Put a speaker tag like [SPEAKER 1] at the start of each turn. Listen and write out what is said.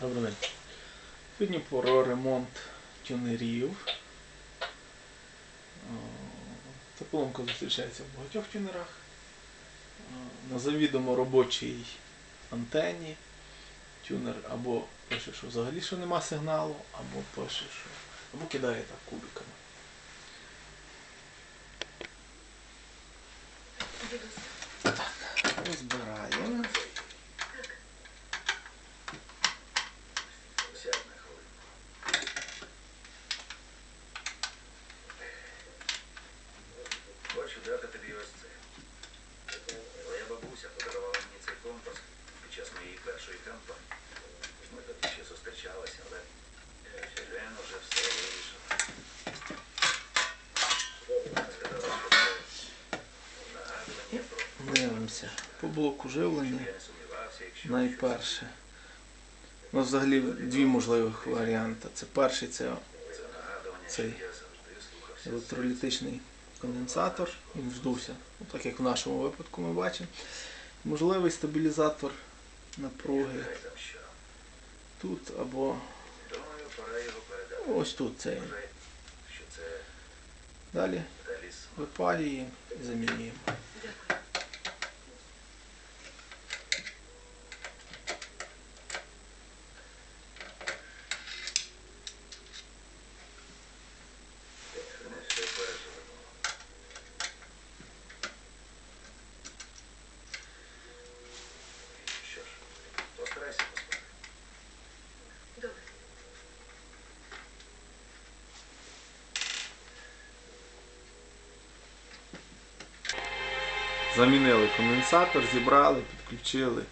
[SPEAKER 1] Добрий день. Сьогодні про ремонт тюнерів. Е, Ця поломка зустрічається в багатьох тюнерах. Е, На завідомо робочій антенні тюнер або пише, що взагалі що нема сигналу, або пише, що або кидає так кубиками. Розбираємо.
[SPEAKER 2] Сядь на хвилину. Хочу дати тобі ось це. Твоя бабуся подарувала мені цей компас під час моєї першої кампанії. Ми тоді ще зустрічалися, але Жен уже все вирішив. Сказала, що це нагадування про
[SPEAKER 1] Дивимося. По блоку живлення. Найперше. У нас взагалі дві можливих варіанти. Це перший це Цей електролітичний конденсатор. Він вздувся, так як в нашому випадку ми бачимо. Можливий стабілізатор напруги тут або ось тут цей. Далі випалюємо і замінюємо. Замінили конденсатор, зібрали, підключили.